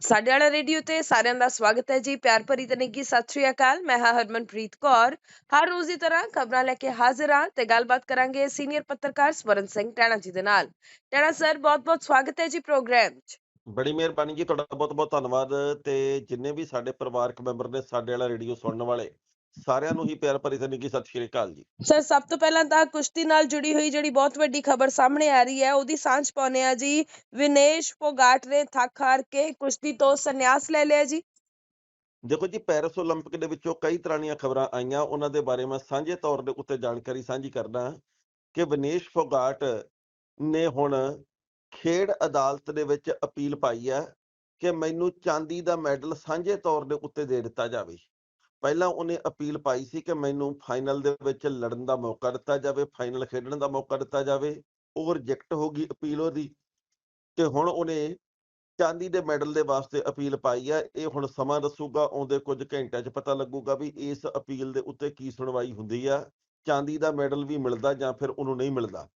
ਸਾਡੇ ਵਾਲਾ ਰੇਡੀਓ ਤੇ ਸਾਰਿਆਂ ਦਾ ਸਵਾਗਤ ਹੈ ਜੀ। ਪਿਆਰ ਭਰੀ ਤੇ ਸਤਿ ਸ਼੍ਰੀ ਅਕਾਲ। ਮੈਂ ਹਾਂ ਹਰਮਨਪ੍ਰੀਤ ਕੌਰ। ਹਰ ਰੋਜ਼ ਦੀ ਤਰ੍ਹਾਂ ਖਬਰਾਂ ਲੈ ਕੇ ਹਾਜ਼ਰ ਹਾਂ ਤੇ ਗੱਲਬਾਤ ਕਰਾਂਗੇ ਸੀਨੀਅਰ ਪੱਤਰਕਾਰ ਸਵਰਨ ਸਿੰਘ ਟੈਣਾ ਜੀ ਦੇ ਨਾਲ। ਟੈਣਾ ਸਰ, ਬਹੁਤ-ਬਹੁਤ ਸਵਾਗਤ ਹੈ ਜੀ ਪ੍ਰੋਗਰਾਮ 'ਚ। ਬੜੀ ਮਿਹਰਬਾਨੀ ਜੀ। ਤੁਹਾਡਾ ਬਹੁਤ ਬਹੁਤ ਧੰਨਵਾਦ ਤੇ ਜਿੰਨੇ ਵੀ ਸਾਡੇ ਪਰਿਵਾਰਕ ਮੈਂਬਰ ਨੇ ਸਾਡੇ ਵਾਲਾ ਰੇਡੀਓ ਸੁਣਨ ਵਾਲੇ ਸਾਰਿਆਂ ਨੂੰ ਹੀ ਪਿਆਰ ਭਰੀ ਤੇ ਨਿੱਘੀ ਸਤਿ ਸ਼੍ਰੀ ਅਕਾਲ ਜੀ ਸਰ ਸਭ ਤੋਂ ਪਹਿਲਾਂ ਤਾਂ ਕੁਸ਼ਤੀ ਨਾਲ ਜੁੜੀ ਹੋਈ ਜਿਹੜੀ ਬਹੁਤ ਵੱਡੀ ਖਬਰ ਸਾਹਮਣੇ ਆ ਰਹੀ ਹੈ ਉਹਦੀ ਸਾਂਝ ਪਾਉਂਦੇ ਆ ਜੀ ਵਿਨੇਸ਼ ਫੋਗਾਟ ਨੇ ਥੱਕ ਹਾਰ ਕੇ ਕੁਸ਼ਤੀ ਤੋਂ ਸੰਨਿਆਸ ਲੈ ਲਿਆ ਜੀ ਦੇਖੋ ਜੀ ਪੈਰਿਸ 올림픽 ਦੇ ਵਿੱਚੋਂ ਕਈ ਤਰ੍ਹਾਂ ਦੀਆਂ ਖਬਰਾਂ ਆਈਆਂ ਉਹਨਾਂ ਦੇ ਬਾਰੇ ਮੈਂ ਸਾਂਝੇ ਤੌਰ ਦੇ ਉੱਤੇ ਜਾਣਕਾਰੀ ਸਾਂਝੀ ਕਰਦਾ ਕਿ ਵਿਨੇਸ਼ ਫੋਗਾਟ ਨੇ ਹੁਣ ਖੇਡ ਅਦਾਲਤ ਦੇ ਵਿੱਚ ਅਪੀਲ ਪਾਈ ਹੈ ਕਿ ਮੈਨੂੰ ਚਾਂਦੀ ਦਾ ਮੈਡਲ ਸਾਂਝੇ ਤੌਰ ਦੇ ਉੱਤੇ ਦੇ ਦਿੱਤਾ ਜਾਵੇ ਪਹਿਲਾਂ ਉਹਨੇ ਅਪੀਲ ਪਾਈ ਸੀ ਕਿ ਮੈਨੂੰ ਫਾਈਨਲ ਦੇ ਵਿੱਚ ਲੜਨ ਦਾ ਮੌਕਾ ਦਿੱਤਾ ਜਾਵੇ ਫਾਈਨਲ ਖੇਡਣ ਦਾ ਮੌਕਾ ਦਿੱਤਾ ਜਾਵੇ, ਉਹ ਰਿਜੈਕਟ ਹੋ ਗਈ ਅਪੀਲ ਉਹਦੀ ਤੇ ਹੁਣ ਉਹਨੇ ਚਾਂਦੀ ਦੇ ਮੈਡਲ ਦੇ ਵਾਸਤੇ ਅਪੀਲ ਪਾਈ ਹੈ ਇਹ ਹੁਣ ਸਮਾਂ ਦੱਸੂਗਾ, ਆਉਂਦੇ ਕੁਝ ਘੰਟਿਆਂ 'ਚ ਪਤਾ ਲੱਗੂਗਾ ਵੀ ਇਸ ਅਪੀਲ ਦੇ ਉੱਤੇ ਕੀ ਸੁਣਵਾਈ ਹੁੰਦੀ ਆ, ਚਾਂਦੀ ਦਾ ਮੈਡਲ ਵੀ ਮਿਲਦਾ ਜਾਂ ਫਿਰ ਉਹਨੂੰ ਨਹੀਂ ਮਿਲਦਾ।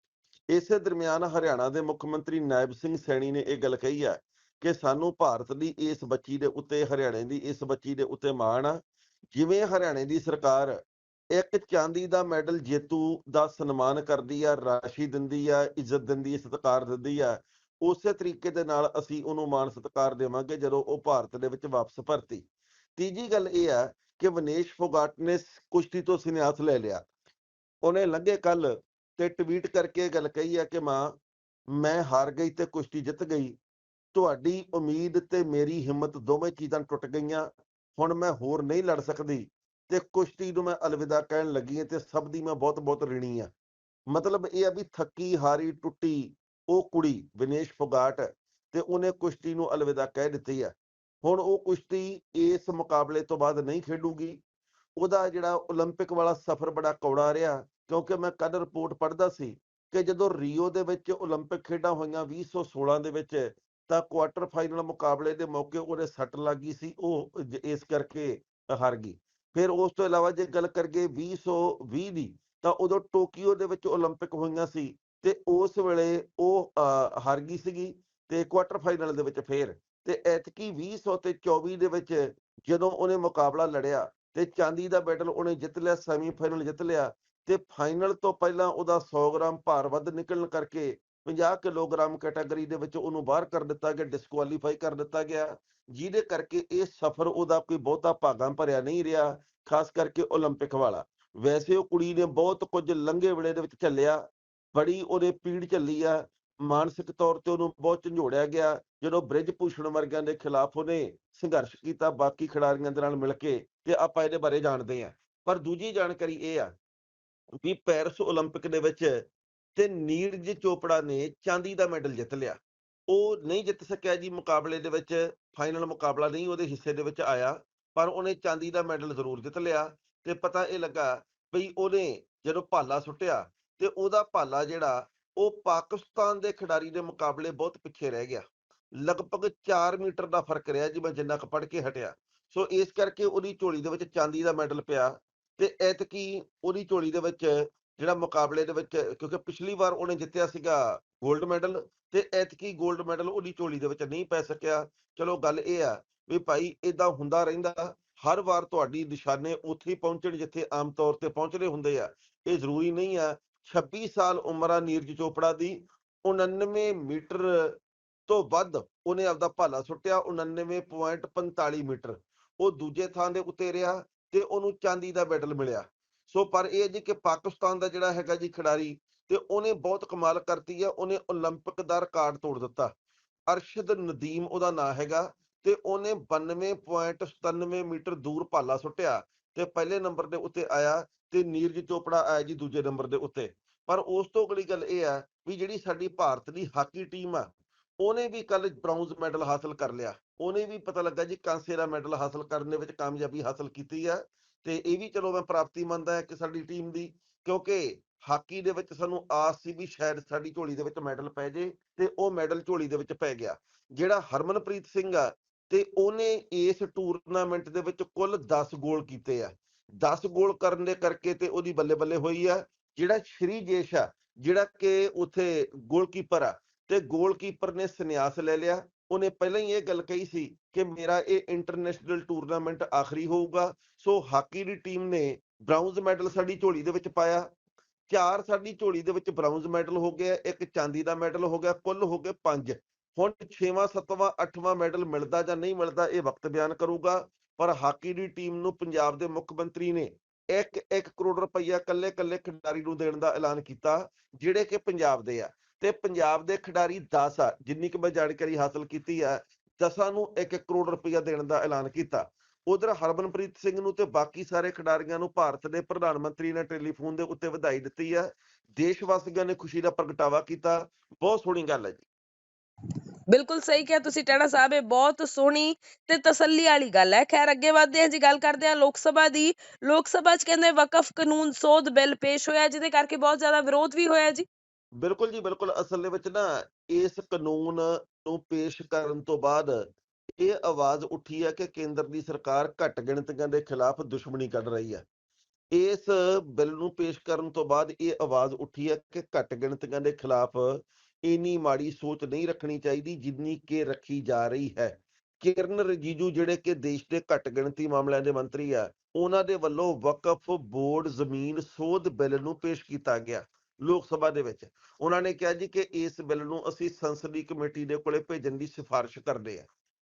ਇਸੇ ਦਰਮਿਆਨ ਹਰਿਆਣਾ ਦੇ ਮੁੱਖ ਮੰਤਰੀ ਨਾਇਬ ਸਿੰਘ ਸੈਣੀ ਨੇ ਇਹ ਗੱਲ ਕਹੀ ਹੈ ਕਿ ਸਾਨੂੰ ਭਾਰਤ ਦੀ ਇਸ ਬੱਚੀ ਦੇ ਉੱਤੇ, ਹਰਿਆਣੇ ਦੀ ਇਸ ਬੱਚੀ ਦੇ ਉੱਤੇ ਮਾਣ ਆ ਜਿਵੇਂ ਹਰਿਆਣੇ ਦੀ ਸਰਕਾਰ ਇੱਕ ਚਾਂਦੀ ਦਾ ਮੈਡਲ ਜੇਤੂ ਦਾ ਸਨਮਾਨ ਕਰਦੀ ਆ, ਰਾਸ਼ੀ ਦਿੰਦੀ ਆ, ਇੱਜ਼ਤ ਦਿੰਦੀ ਆ ਸਤਿਕਾਰ ਦਿੰਦੀ ਆ, ਉਸੇ ਤਰੀਕੇ ਦੇ ਨਾਲ ਅਸੀਂ ਉਹਨੂੰ ਮਾਣ ਸਤਿਕਾਰ ਦੇਵਾਂਗੇ ਜਦੋਂ ਉਹ ਭਾਰਤ ਦੇ ਵਿੱਚ ਵਾਪਸ ਭਰਤੀ। ਤੀਜੀ ਗੱਲ ਇਹ ਆ ਕਿ ਵਿਨੇਸ਼ ਫੋਗਾਟ ਨੇ ਕੁਸ਼ਤੀ ਤੋਂ ਸੰਨਿਆਸ ਲੈ ਲਿਆ। ਉਹਨੇ ਲੰਘੇ ਕੱਲ ਤੇ ਟਵੀਟ ਕਰਕੇ ਇਹ ਗੱਲ ਕਹੀ ਆ ਕਿ ਮਾਂ, ਮੈਂ ਹਾਰ ਗਈ ਤੇ ਕੁਸ਼ਤੀ ਜਿੱਤ ਗਈ। ਤੁਹਾਡੀ ਉਮੀਦ ਤੇ ਮੇਰੀ ਹਿੰਮਤ ਦੋਵੇਂ ਚੀਜ਼ਾਂ ਟੁੱਟ ਗਈਆਂ। ਹੁਣ ਮੈਂ ਹੋਰ ਨਹੀਂ ਲੜ ਸਕਦੀ ਤੇ ਕੁਸ਼ਤੀ ਨੂੰ ਮੈਂ ਅਲਵਿਦਾ ਕਹਿਣ ਲੱਗੀ ਹਾਂ ਤੇ ਸਭ ਦੀ ਮੈਂ ਬਹੁਤ ਬਹੁਤ ਰਿਣੀ ਆ ਮਤਲਬ ਇਹ ਆ ਵੀ ਥੱਕੀ ਹਾਰੀ ਟੁੱਟੀ ਉਹ ਕੁੜੀ ਵਿਨੇਸ਼ ਫੋਗਾਟ ਤੇ ਉਹਨੇ ਕੁਸ਼ਤੀ ਨੂੰ ਅਲਵਿਦਾ ਕਹਿ ਦਿੱਤੀ ਆ ਹੁਣ ਉਹ ਕੁਸ਼ਤੀ ਇਸ ਮੁਕਾਬਲੇ ਤੋਂ ਬਾਅਦ ਨਹੀਂ ਖੇਡੂਗੀ ਉਹਦਾ ਜਿਹੜਾ 올림픽 ਵਾਲਾ ਸਫ਼ਰ ਬੜਾ ਕੌੜਾ ਰਿਹਾ ਕਿਉਂਕਿ ਮੈਂ ਕੱਲ ਰਿਪੋਰਟ ਪੜ੍ਹਦਾ ਸੀ ਕਿ ਜਦੋਂ ਰੀਓ ਦੇ ਵਿੱਚ 올림픽 ਖੇਡਾਂ ਹੋਈਆਂ 2016 ਦੇ ਵਿੱਚ ਤਾਂ ਕੁਆਟਰ ਫਾਈਨਲ ਮੁਕਾਬਲੇ ਦੇ ਮੌਕੇ ਉਹਦੇ ਸੱਟ ਲੱਗੀ ਸੀ ਉਹ ਜ- ਇਸ ਕਰਕੇ ਹਾਰ ਗਈ ਫਿਰ ਉਸ ਤੋਂ ਇਲਾਵਾ ਜੇ ਗੱਲ ਕਰੀਏ 2020 ਦੀ ਤਾਂ ਉਦੋਂ ਟੋਕੀਓ ਦੇ ਵਿੱਚ 올림픽 ਹੋਈਆਂ ਸੀ ਤੇ ਉਸ ਵੇਲੇ ਉਹ ਅਹ, ਹਾਰ ਗਈ ਸੀਗੀ ਤੇ ਕੁਆਟਰ ਫਾਈਨਲ ਦੇ ਵਿੱਚ ਫੇਰ ਤੇ ਐਤਕੀ 2024 ਦੇ ਵਿੱਚ ਜਦੋਂ ਉਹਨੇ ਮੁਕਾਬਲਾ ਲੜਿਆ ਤੇ ਚਾਂਦੀ ਦਾ ਮੈਡਲ ਉਹਨੇ ਜਿੱਤ ਲਿਆ ਸੈਮੀਫਾਈਨਲ ਜਿੱਤ ਲਿਆ ਤੇ ਫਾਈਨਲ ਤੋਂ ਪਹਿਲਾਂ ਉਹਦਾ 100 ਗ੍ਰਾਮ ਭਾਰ ਵੱਧ ਨਿਕਲਣ ਕਰਕੇ 50 ਕਿਲੋਗ੍ਰਾਮ ਕੈਟਾਗਰੀ ਦੇ ਵਿੱਚ ਉਹਨੂੰ ਬਾਹਰ ਕਰ ਦਿੱਤਾ ਗਿਆ ਡਿਸਕੁਆਲੀਫਾਈ ਕਰ ਦਿੱਤਾ ਗਿਆ ਜਿਹਦੇ ਕਰਕੇ ਇਹ ਸਫ਼ਰ ਉਹਦਾ ਕੋਈ ਬਹੁਤਾ ਭਾਗਾਂ ਭਰਿਆ ਨਹੀਂ ਰਿਹਾ ਖਾਸ ਕਰਕੇ 올림픽 ਵਾਲਾ ਵੈਸੇ ਉਹ ਕੁੜੀ ਨੇ ਬਹੁਤ ਕੁਝ ਲੰਘੇ ਵੇਲੇ ਦੇ ਵਿੱਚ ਝੱਲਿਆ ਬੜੀ ਉਹਦੇ ਪੀੜ ਝੱਲੀ ਆ ਮਾਨਸਿਕ ਤੌਰ ਤੇ ਉਹਨੂੰ ਬਹੁਤ ਝੰਜੋੜਿਆ ਗਿਆ ਜਦੋਂ ਬ੍ਰਿਜ ਭੂਸ਼ਣ ਵਰਗਿਆਂ ਦੇ ਖਿਲਾਫ ਉਹਨੇ ਸੰਘਰਸ਼ ਕੀਤਾ ਬਾਕੀ ਖਿਡਾਰੀਆਂ ਦੇ ਨਾਲ ਮਿਲ ਕੇ ਤੇ ਆਪਾਂ ਇਹਦੇ ਬਾਰੇ ਜਾਣਦੇ ਹਾਂ ਪਰ ਦੂਜੀ ਜਾਣਕਾਰੀ ਇਹ ਆ ਵੀ ਪੈਰਿਸ 올림픽 ਦੇ ਵਿੱਚ ਤੇ ਨੀਰਜ ਚੋਪੜਾ ਨੇ ਚਾਂਦੀ ਦਾ ਮੈਡਲ ਜਿੱਤ ਲਿਆ, ਉਹ ਨਹੀਂ ਜਿੱਤ ਸਕਿਆ ਜੀ ਮੁਕਾਬਲੇ ਦੇ ਵਿੱਚ ਫਾਈਨਲ ਮੁਕਾਬਲਾ ਨਹੀਂ ਉਹਦੇ ਹਿੱਸੇ ਦੇ ਵਿੱਚ ਆਇਆ, ਪਰ ਉਹਨੇ ਚਾਂਦੀ ਦਾ ਮੈਡਲ ਜ਼ਰੂਰ ਜਿੱਤ ਲਿਆ ਤੇ ਪਤਾ ਇਹ ਲੱਗਾ ਵੀ ਉਹਨੇ ਜਦੋਂ ਭਾਲਾ ਸੁੱਟਿਆ ਤੇ ਉਹਦਾ ਭਾਲਾ ਜਿਹੜਾ ਉਹ ਪਾਕਿਸਤਾਨ ਦੇ ਖਿਡਾਰੀ ਦੇ ਮੁਕਾਬਲੇ ਬਹੁਤ ਪਿੱਛੇ ਰਹਿ ਗਿਆ। ਲਗਭਗ 4 ਮੀਟਰ ਦਾ ਫ਼ਰਕ ਰਿਹਾ ਜੀ ਮੈਂ ਜਿੰਨਾ ਕੁ ਪੜ੍ਹ ਕੇ ਹਟਿਆ। ਸੋ ਇਸ ਕਰਕੇ ਉਹਦੀ ਝੋਲੀ ਦੇ ਵਿੱਚ ਚਾਂਦੀ ਦਾ ਮੈਡਲ ਪਿਆ ਤੇ ਐਤਕੀ ਉਹਦੀ ਝੋਲੀ ਦੇ ਵਿੱਚ ਜਿਹੜਾ ਮੁਕਾਬਲੇ ਦੇ ਵਿੱਚ, ਕਿਉਂਕਿ ਪਿਛਲੀ ਵਾਰ ਉਹਨੇ ਜਿੱਤਿਆ ਸੀਗਾ 골ਡ ਮੈਡਲ ਤੇ ਐਤਕੀ 골ਡ ਮੈਡਲ ਉਹਦੀ ਝੋਲੀ ਦੇ ਵਿੱਚ ਨਹੀਂ ਪੈ ਸਕਿਆ। ਚਲੋ ਗੱਲ ਇਹ ਆ ਵੀ ਭਾਈ ਇਦਾਂ ਹੁੰਦਾ ਰਹਿੰਦਾ, ਹਰ ਵਾਰ ਤੁਹਾਡੀ ਨਿਸ਼ਾਨੇ ਉੱਥੇ ਪਹੁੰਚਣ ਜਿੱਥੇ ਆਮ ਤੌਰ ਤੇ ਪਹੁੰਚਦੇ ਹੁੰਦੇ ਆ। ਇਹ ਜ਼ਰੂਰੀ ਨਹੀਂ ਆ 26 ਸਾਲ ਉਮਰ ਆ ਨੀਰਜ ਚੋਪੜਾ ਦੀ 99 ਮੀਟਰ ਤੋਂ ਵੱਧ ਉਹਨੇ ਆਪਦਾ ਭਾਲਾ ਸੁੱਟਿਆ 99.45 ਮੀਟਰ। ਉਹ ਦੂਜੇ ਥਾਂ ਦੇ ਉੱਤੇ ਰਿਹਾ ਤੇ ਉਹਨੂੰ ਚਾਂਦੀ ਦਾ ਮੈਡਲ ਮਿਲਿਆ। ਸੋ ਪਰ ਇਹ ਹੈ ਜੀ ਕਿ ਪਾਕਿਸਤਾਨ ਦਾ ਜਿਹੜਾ ਹੈਗਾ ਜੀ ਖਿਡਾਰੀ ਤੇ ਉਹਨੇ ਬਹੁਤ ਕਮਾਲ ਕਰਤੀ ਆ ਉਹਨੇ 올림픽 ਦਾ ਰਿਕਾਰਡ ਤੋੜ ਦਿੱਤਾ ਅਰਸ਼ਦ ਨਦੀਮ ਉਹਦਾ ਨਾਂ ਹੈਗਾ ਤੇ ਉਹਨੇ 92.97 ਮੀਟਰ ਦੂਰ ਭਾਲਾ ਸੁੱਟਿਆ ਤੇ ਪਹਿਲੇ ਨੰਬਰ ਦੇ ਉੱਤੇ ਆਇਆ ਤੇ ਨੀਰਜ ਚੋਪੜਾ ਆਇਆ ਜੀ ਦੂਜੇ ਨੰਬਰ ਦੇ ਉੱਤੇ ਪਰ ਉਸ ਤੋਂ ਅਗਲੀ ਗੱਲ ਇਹ ਆ ਵੀ ਜਿਹੜੀ ਸਾਡੀ ਭਾਰਤ ਦੀ ਹਾਕੀ ਟੀਮ ਆ ਉਹਨੇ ਵੀ ਕੱਲ ਬ੍ਰਾਊਨਜ਼ ਮੈਡਲ ਹਾਸਲ ਕਰ ਲਿਆ ਉਹਨੇ ਵੀ ਪਤਾ ਲੱਗਾ ਜੀ ਕਾਂਸੇ ਦਾ ਮੈਡਲ ਹਾਸਲ ਕਰਨ ਦੇ ਵਿੱਚ ਕਾਮਯਾਬੀ ਹਾਸਲ ਕੀਤੀ ਆ ਤੇ ਇਹ ਵੀ ਚਲੋ ਮੈਂ ਪ੍ਰਾਪਤੀ ਮੰਨਦਾ ਹਾਂ ਕਿ ਸਾਡੀ ਟੀਮ ਦੀ, ਕਿਉਂਕਿ ਹਾਕੀ ਦੇ ਵਿੱਚ ਸਾਨੂੰ ਆਸ ਸੀ ਵੀ ਸ਼ਾਇਦ ਸਾਡੀ ਝੋਲੀ ਦੇ ਵਿੱਚ ਮੈਡਲ ਪੈ ਜੇ ਤੇ ਉਹ ਮੈਡਲ ਝੋਲੀ ਦੇ ਵਿੱਚ ਪੈ ਗਿਆ। ਜਿਹੜਾ ਹਰਮਨਪ੍ਰੀਤ ਸਿੰਘ ਆ ਤੇ ਉਹਨੇ ਇਸ ਟੂਰਨਾਮੈਂਟ ਦੇ ਵਿੱਚ ਕੁੱਲ 10 ਗੋਲ ਕੀਤੇ ਆ। 10 ਗੋਲ ਕਰਨ ਦੇ ਕਰਕੇ ਤੇ ਉਹਦੀ ਬੱਲੇ ਬੱਲੇ ਹੋਈ ਆ। ਜਿਹੜਾ ਸ਼੍ਰੀ ਜੇਸ਼ ਆ, ਜਿਹੜਾ ਕਿ ਉਥੇ ਗੋਲਕੀਪਰ ਆ, ਤੇ ਗੋਲਕੀਪਰ ਨੇ ਸੰਨਿਆਸ ਲੈ ਲਿਆ। ਉਹਨੇ ਪਹਿਲਾਂ ਹੀ ਇਹ ਗੱਲ ਕਹੀ ਸੀ ਕਿ ਮੇਰਾ ਇਹ ਇੰਟਰਨੈਸ਼ਨਲ ਟੂਰਨਾਮੈਂਟ ਆਖਰੀ ਹੋਊਗਾ। ਸੋ ਹਾਕੀ ਦੀ ਟੀਮ ਨੇ ਬ੍ਰਾਊਨਜ਼ ਮੈਡਲ ਸਾਡੀ ਝੋਲੀ ਦੇ ਵਿੱਚ ਪਾਇਆ। ਚਾਰ ਸਾਡੀ ਝੋਲੀ ਦੇ ਵਿੱਚ ਬ੍ਰਾਊਨਜ਼ ਮੈਡਲ ਹੋ ਗਿਆ, ਇੱਕ ਚਾਂਦੀ ਦਾ ਮੈਡਲ ਹੋ ਗਿਆ, ਕੁੱਲ ਹੋ ਗਏ ਪੰਜ। ਹੁਣ 6ਵਾਂ 7ਵਾਂ 8ਵਾਂ ਮੈਡਲ ਮਿਲਦਾ ਜਾਂ ਨਹੀਂ ਮਿਲਦਾ ਇਹ ਵਕਤ ਬਿਆਨ ਕਰੂਗਾ। ਪਰ ਹਾਕੀ ਦੀ ਟੀਮ ਨੂੰ ਪੰਜਾਬ ਦੇ ਮੁੱਖ ਮੰਤਰੀ ਨੇ 1-1 ਕਰੋੜ ਰੁਪਈਆ ਕੱਲੇ ਕੱਲੇ ਖਿਡਾਰੀ ਨੂੰ ਦੇਣ ਦਾ ਐਲਾਨ ਕੀਤਾ, ਜਿਹੜੇ ਕਿ ਪੰਜਾਬ ਦੇ ਆ। ਤੇ ਪੰਜਾਬ ਦੇ ਖਿਡਾਰੀ 10 ਆ, ਜਿੰਨੀ ਕਿ ਮੈਂ ਜਾਣਕਾਰੀ ਹਾਸਲ ਕੀਤੀ ਆ ਦਸਾਂ ਨੂੰ 1 ਕਰੋੜ ਰੁਪਈਆ ਦੇਣ ਦਾ ਐਲਾਨ ਕੀਤਾ। ਉਧਰ ਹਰਮਨਪ੍ਰੀਤ ਸਿੰਘ ਨੂੰ ਤੇ ਬਾਕੀ ਸਾਰੇ ਖਿਡਾਰੀਆਂ ਨੂੰ ਭਾਰਤ ਦੇ ਪ੍ਰਧਾਨ ਮੰਤਰੀ ਨੇ ਟੈਲੀਫੋਨ ਦੇ ਉੱਤੇ ਵਧਾਈ ਦਿੱਤੀ ਹੈ। ਦੇਸ਼ ਵਾਸੀਆਂ ਨੇ ਖੁਸ਼ੀ ਦਾ ਪ੍ਰਗਟਾਵਾ ਕੀਤਾ। ਬਹੁਤ ਸੋਹਣੀ ਗੱਲ ਹੈ ਜੀ। ਬਿਲਕੁਲ ਸਹੀ ਕਿਹਾ ਤੁਸੀਂ ਟੈਣਾ ਸਾਹਿਬ, ਇਹ ਬਹੁਤ ਸੋਹਣੀ ਤੇ ਤਸੱਲੀ ਵਾਲੀ ਗੱਲ ਹੈ। ਖੈਰ, ਅੱਗੇ ਵਧਦੇ ਹਾਂ ਜੀ, ਗੱਲ ਕਰਦੇ ਹਾਂ ਲੋਕ ਸਭਾ ਦੀ। ਲੋਕ ਸਭਾ 'ਚ ਕਹਿੰਦੇ ਵਕਫ ਕਾਨੂੰਨ ਸੋਧ ਬਿੱਲ ਪੇਸ਼ ਹੋਇਆ, ਜਿਹਦੇ ਕਰਕੇ ਬਹੁਤ ਜ਼ਿਆਦਾ ਵਿਰੋਧ ਵੀ ਹੋਇਆ ਜੀ। ਬਿਲਕੁਲ ਜੀ, ਬਿਲਕੁਲ ਅਸਲ ਦੇ ਵਿੱਚ ਨਾ ਇਸ ਕਾਨੂੰਨ ਨੂੰ ਪੇਸ਼ ਕਰਨ ਤੋਂ ਬਾਅਦ ਇਹ ਆਵਾਜ਼ ਉੱਠੀ ਹੈ ਕਿ ਕੇਂਦਰ ਦੀ ਸਰਕਾਰ ਘੱਟ ਗਿਣਤੀਆਂ ਦੇ ਖਿਲਾਫ ਦੁਸ਼ਮਣੀ ਕੱਢ ਰਹੀ ਹੈ। ਇਸ ਬਿੱਲ ਨੂੰ ਪੇਸ਼ ਕਰਨ ਤੋਂ ਬਾਅਦ ਇਹ ਆਵਾਜ਼ ਉੱਠੀ ਹੈ ਕਿ ਘੱਟ ਗਿਣਤੀਆਂ ਦੇ ਖਿਲਾਫ ਇੰਨੀ ਮਾੜੀ ਸੋਚ ਨਹੀਂ ਰੱਖਣੀ ਚਾਹੀਦੀ ਜਿੰਨੀ ਕਿ ਰੱਖੀ ਜਾ ਰਹੀ ਹੈ। ਕਿਰਨ ਰਜੀਜੂ ਜਿਹੜੇ ਕਿ ਦੇਸ਼ ਦੇ ਘੱਟ ਗਿਣਤੀ ਮਾਮਲਿਆਂ ਦੇ ਮੰਤਰੀ ਆ, ਉਹਨਾਂ ਦੇ ਵੱਲੋਂ ਵਕਫ ਬੋਰਡ ਜ਼ਮੀਨ ਸੋਧ ਬਿੱਲ ਨੂੰ ਪੇਸ਼ ਕੀਤਾ ਗਿਆ। ਲੋਕ ਸਭਾ ਦੇ ਵਿੱਚ। ਉਹਨਾਂ ਨੇ ਕਿਹਾ ਜੀ ਕਿ ਇਸ ਬਿੱਲ ਨੂੰ ਅਸੀਂ ਸੰਸਦੀ ਕਮੇਟੀ ਦੇ ਕੋਲੇ ਭੇਜਣ ਦੀ ਸਿਫਾਰਿਸ਼ ਕਰਦੇ ਆ।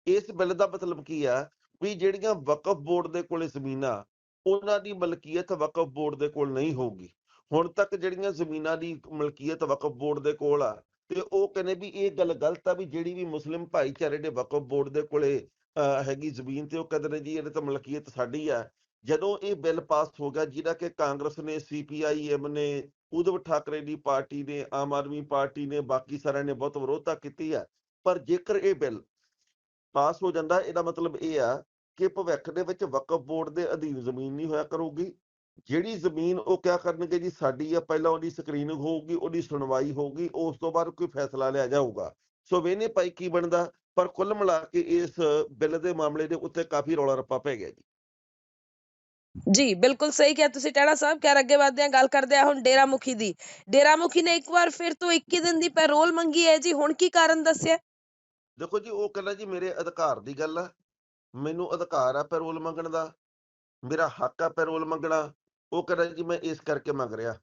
ਇਸ ਬਿੱਲ ਦਾ ਮਤਲਬ ਕੀ ਆ ਵੀ ਜਿਹੜੀਆਂ ਵਕਫ ਬੋਰਡ ਦੇ ਕੋਲੇ ਜ਼ਮੀਨਾਂ ਉਹਨਾਂ ਦੀ ਮਲਕੀਅਤ ਵਕਫ ਬੋਰਡ ਦੇ ਕੋਲ ਨਹੀਂ ਹੋਊਗੀ। ਹੁਣ ਤੱਕ ਜਿਹੜੀਆਂ ਜ਼ਮੀਨਾਂ ਦੀ ਮਲਕੀਅਤ ਵਕਫ ਬੋਰਡ ਦੇ ਕੋਲ ਆ ਤੇ ਉਹ ਕਹਿੰਦੇ ਵੀ ਇਹ ਗੱਲ ਗਲਤ ਆ ਵੀ ਜਿਹੜੀ ਵੀ ਮੁਸਲਿਮ ਭਾਈਚਾਰੇ ਦੇ ਵਕਫ ਬੋਰਡ ਦੇ ਕੋਲੇ ਅਹ, ਹੈਗੀ ਜ਼ਮੀਨ ਤੇ ਉਹ ਕਹਿੰਦੇ ਨੇ ਜੀ ਇਹਦੇ ਤਾਂ ਮਲਕੀਅਤ ਸਾਡੀ ਆ। ਜਦੋਂ ਇਹ ਬਿੱਲ ਪਾਸ ਹੋ ਗਿਆ ਜਿਹਦਾ ਕਿ ਕਾਂਗਰਸ ਨੇ ਸੀਪੀਆਈਐਮ ਨੇ ਉਧਵ ਠਾਕਰੇ ਦੀ ਪਾਰਟੀ ਨੇ, ਆਮ ਆਦਮੀ ਪਾਰਟੀ ਨੇ, ਬਾਕੀ ਸਾਰਿਆਂ ਨੇ ਬਹੁਤ ਵਿਰੋਧਤਾ ਕੀਤੀ ਆ। ਪਰ ਜੇਕਰ ਇਹ ਬਿੱਲ ਪਾਸ ਹੋ ਜਾਂਦਾ, ਇਹਦਾ ਮਤਲਬ ਇਹ ਆ ਕਿ ਭਵਿੱਖ ਦੇ ਵਿੱਚ ਵਕਫ ਬੋਰਡ ਦੇ ਅਧੀਨ ਜ਼ਮੀਨ ਨਹੀਂ ਹੋਇਆ ਕਰੂਗੀ। ਜਿਹੜੀ ਜ਼ਮੀਨ ਉਹ ਕਿਆ ਕਰਨਗੇ ਜੀ? ਸਾਡੀ ਆ, ਪਹਿਲਾਂ ਉਹਦੀ ਸਕਰੀਨਿੰਗ ਹੋਊਗੀ, ਉਹਦੀ ਸੁਣਵਾਈ ਹੋਊਗੀ, ਉਸ ਤੋਂ ਬਾਅਦ ਕੋਈ ਫੈਸਲਾ ਲਿਆ ਜਾਊਗਾ। ਸੋ ਵੇਨੇ ਭਾਈ ਕੀ ਬਣਦਾ? ਪਰ ਕੁੱਲ ਮਿਲਾ ਕੇ ਇਸ ਬਿੱਲ ਦੇ ਮਾਮਲੇ ਦੇ ਉੱਤੇ ਕਾਫੀ ਰੌਲਾ ਰੱਪਾ ਪੈ ਗਿਆ ਜੀ। ਜੀ, ਬਿਲਕੁਲ ਸਹੀ ਕਿਹਾ ਤੁਸੀਂ ਟੈਣਾ ਸਾਹਿਬ, ਖੈਰ ਅੱਗੇ ਵਧਦੇ ਹਾਂ ਗੱਲ ਕਰਦੇ ਹਾਂ ਹੁਣ ਡੇਰਾ ਮੁਖੀ ਦੀ। ਡੇਰਾ ਮੁਖੀ ਨੇ ਇੱਕ ਵਾਰ ਫਿਰ ਤੋਂ 21 ਦਿਨ ਦੀ ਪੈਰੋਲ ਮੰਗੀ ਹੈ ਜੀ, ਹੁਣ ਕੀ ਕਾਰਨ ਦੱਸਿਆ? ਦੇਖੋ ਜੀ, ਉਹ ਕਹਿੰਦਾ ਜੀ, ਮੇਰੇ ਅਧਿਕਾਰ ਦੀ ਗੱਲ ਆ। ਮੈਨੂੰ ਅਧਿਕਾਰ ਆ ਪੈਰੋਲ ਮੰਗਣ ਦਾ। ਮੇਰਾ ਹੱਕ ਆ ਪੈਰੋਲ ਮੰਗਣਾ। ਉਹ ਕਹਿੰਦਾ ਜੀ, ਮੈਂ ਇਸ ਕਰਕੇ ਮੰਗ ਰਿਹਾ।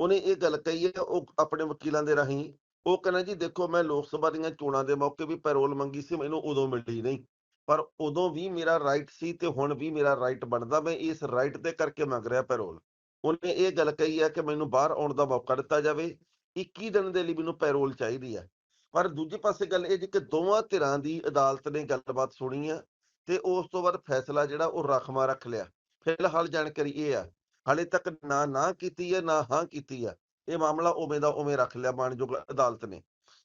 ਉਹਨੇ ਇਹ ਗੱਲ ਕਹੀ ਹੈ, ਉਹ ਆਪਣੇ ਵਕੀਲਾਂ ਦੇ ਰਾਹੀਂ। ਉਹ ਕਹਿੰਦਾ ਜੀ, ਦੇਖੋ ਮੈਂ ਲੋਕ ਸਭਾ ਦੀਆਂ ਚੋਣਾਂ ਦੇ ਮੌਕੇ ਵੀ ਪੈਰੋਲ ਮੰਗੀ ਸੀ, ਮੈਨੂੰ ਉਦੋਂ ਮਿਲੀ ਨਹੀਂ। ਪਰ ਉਦੋਂ ਵੀ ਮੇਰਾ ਰਾਈਟ ਸੀ ਤੇ ਹੁਣ ਵੀ ਮੇਰਾ ਰਾਈਟ ਬਣਦਾ। ਮੈਂ ਇਸ ਰਾਈਟ ਦੇ ਕਰਕੇ ਮੰਗ ਰਿਹਾ ਪੈਰੋਲ ਉਹਨੇ ਇਹ ਗੱਲ ਕਹੀ ਹੈ ਕਿ ਮੈਨੂੰ ਬਾਹਰ ਆਉਣ ਦਾ ਮੌਕਾ ਦਿੱਤਾ ਜਾਵੇ। 21 ਦਿਨ ਦੇ ਲਈ ਮੈਨੂੰ ਪੈਰੋਲ ਚਾਹੀਦੀ ਹੈ ਪਰ ਦੂਜੇ ਪਾਸੇ ਗੱਲ ਇਹ ਜੀ ਕਿ ਦੋਵਾਂ ਧਿਰਾਂ ਦੀ ਅਦਾਲਤ ਨੇ ਗੱਲਬਾਤ ਸੁਣੀ ਆ ਤੇ ਉਸ ਤੋਂ ਬਾਅਦ ਫੈਸਲਾ ਜਿਹੜਾ ਉਹ ਰਖਮਾ ਰੱਖ ਲਿਆ। ਫਿਲਹਾਲ ਜਾਣਕਾਰੀ ਇਹ ਆ, ਹਾਲੇ ਤੱਕ ਨਾ ਨਾ ਕੀਤੀ ਹੈ ਨਾ ਹਾਂ ਕੀਤੀ ਹੈ ਇਹ ਮਾਮਲਾ ਉਵੇਂ ਦਾ ਉਵੇਂ ਰੱਖ ਲਿਆ ਮਾਨਯੋਗ ਅਦਾਲਤ ਨੇ।